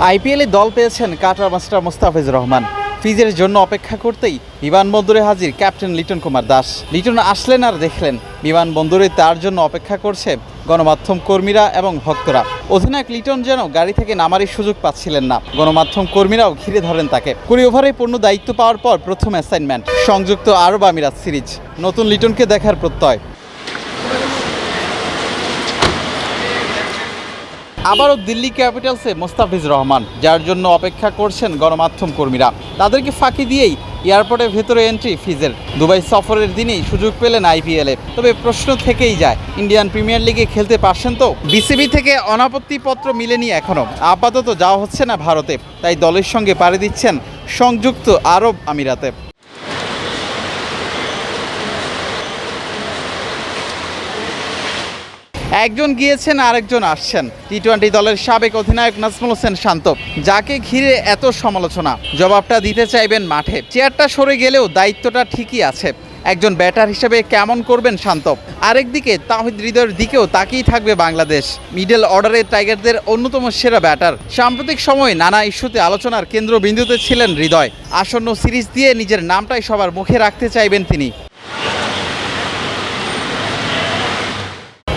আইপিএলে দল পেয়েছেন কাটার মাস্টার মোস্তাফিজুর রহমান। ফিজের জন্য অপেক্ষা করতেই বিমানবন্দরে হাজির ক্যাপ্টেন লিটন কুমার দাস। লিটন আসলেন আর দেখলেন, বিমানবন্দরে তার জন্য অপেক্ষা করছে গণমাধ্যম কর্মীরা এবং ভক্তরা। অধিনায়ক লিটন যেন গাড়ি থেকে নামারই সুযোগ পাচ্ছিলেন না, গণমাধ্যম কর্মীরাও ঘিরে ধরেন তাকে। কুড়ি ওভারে পূর্ণ দায়িত্ব পাওয়ার পর প্রথম অ্যাসাইনমেন্ট সংযুক্ত আরব আমিরাত সিরিজ। নতুন লিটনকে দেখার প্রত্যয়। আবারও দিল্লি ক্যাপিটালসে মোস্তাফিজ রহমান, যার জন্য অপেক্ষা করছেন গণমাধ্যম কর্মীরা। তাদেরকে ফাঁকি দিয়েই এয়ারপোর্টের ভেতরে এন্ট্রি ফিজের দুবাই সফরের দিনেই সুযোগ পেলেন আইপিএলে তবে প্রশ্ন থেকেই যায়, ইন্ডিয়ান প্রিমিয়ার লিগে খেলতে পারছেন তো? বিসিবি থেকে অনাপত্তিপত্র মিলেনি এখনও আপাতত যাওয়া হচ্ছে না ভারতে, তাই দলের সঙ্গে পাড়ি দিচ্ছেন সংযুক্ত আরব আমিরাতে। একজন গিয়েছেন, আরেকজন আসছেন। টি টোয়েন্টি দলের সাবেক অধিনায়ক নাজমুল হোসেন শান্ত। যাকে ঘিরে এত সমালোচনা। জবাবটা দিতে চাইবেন মাঠে। চেয়ারটা সরে গেলেও দায়িত্বটা ঠিকই আছে। একজন ব্যাটার হিসেবে কেমন করবেন শান্ত? আরেকদিকে তাহিদ হৃদয়ের দিকেও তাকিয়ে থাকবে বাংলাদেশ। মিডল অর্ডারে টাইগারদের অন্যতম সেরা ব্যাটার। সাম্প্রতিক সময়ে নানা ইস্যুতে আলোচনার কেন্দ্রবিন্দুতে ছিলেন হৃদয়। আসন্ন সিরিজ দিয়ে নিজের নামটাই সবার মুখে রাখতে চাইবেন তিনি।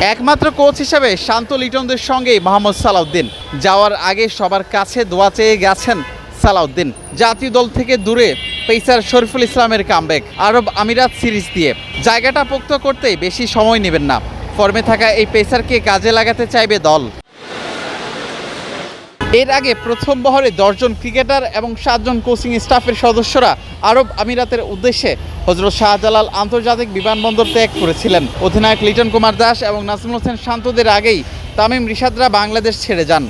একমাত্র কোচ হিসাবে শান্ত লিটনদের সঙ্গে মোহাম্মদ সালাউদ্দিন। যাওয়ার আগে সবার কাছে দোয়া চেয়ে গেছেন সালাউদ্দিন। জাতীয় দল থেকে দূরে পেসার শরীফুল ইসলামের কামব্যাক, আরব আমিরাত সিরিজ দিয়ে। জায়গাটা পোক্ত করতে বেশি সময় নেবেন না। ফর্মে থাকা এই পেসারকে কাজে লাগাতে চাইবে দল। এর আগে প্রথম বহরে দশজন ক্রিকেটার এবং সাতজন কোচিং স্টাফের সদস্যরা আরব আমিরাতের উদ্দেশ্যে হজরত শাহজালাল আন্তর্জাতিক বিমানবন্দর ত্যাগ করেছিলেন। অধিনায়ক লিটন কুমার দাস এবং নাসিম হোসেন শান্তদের আগেই তামিম রিশাদরা বাংলাদেশ ছেড়ে যান।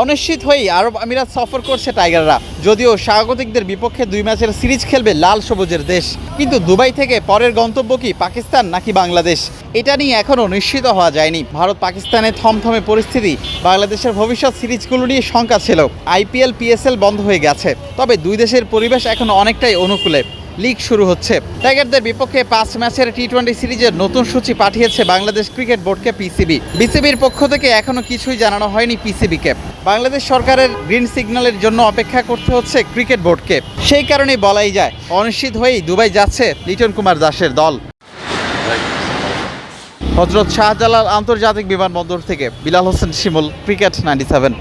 অনিশ্চিত হয়েই আরব আমিরাত সফর করছে টাইগাররা। যদিও স্বাগতিকদের বিপক্ষে দুই ম্যাচের সিরিজ খেলবে লাল সবুজের দেশ। কিন্তু দুবাই থেকে পরের গন্তব্য কি পাকিস্তান নাকি বাংলাদেশ? এটা নিয়ে এখনও নিশ্চিত হওয়া যায়নি। ভারত পাকিস্তানের থমথমে পরিস্থিতি, বাংলাদেশের ভবিষ্যৎ সিরিজগুলো নিয়ে শঙ্কা ছিল। আইপিএল, পিএসএল বন্ধ হয়ে গেছে। তবে দুই দেশের পরিবেশ এখন অনেকটাই অনুকূলে। লিগ শুরু হচ্ছে। টাইগারদের বিপক্ষে পাঁচ ম্যাচের টি টোয়েন্টি সিরিজের নতুন সূচি পাঠিয়েছে বাংলাদেশ ক্রিকেট বোর্ডকে পিসিবি বিসিবির পক্ষ থেকে এখনও কিছুই জানানো হয়নি পিসিবিকে বাংলাদেশ সরকারের গ্রিন সিগন্যালের জন্য অপেক্ষা করতে হচ্ছে ক্রিকেট বোর্ডকে। সেই কারণেই বলাই যায়, অনিশ্চিত হয়েই দুবাই যাচ্ছে লিটন কুমার দাসের দল। হজরত শাহজালাল আন্তর্জাতিক বিমানবন্দর থেকে Bilal Hossain Shimul, cricket ninety seven.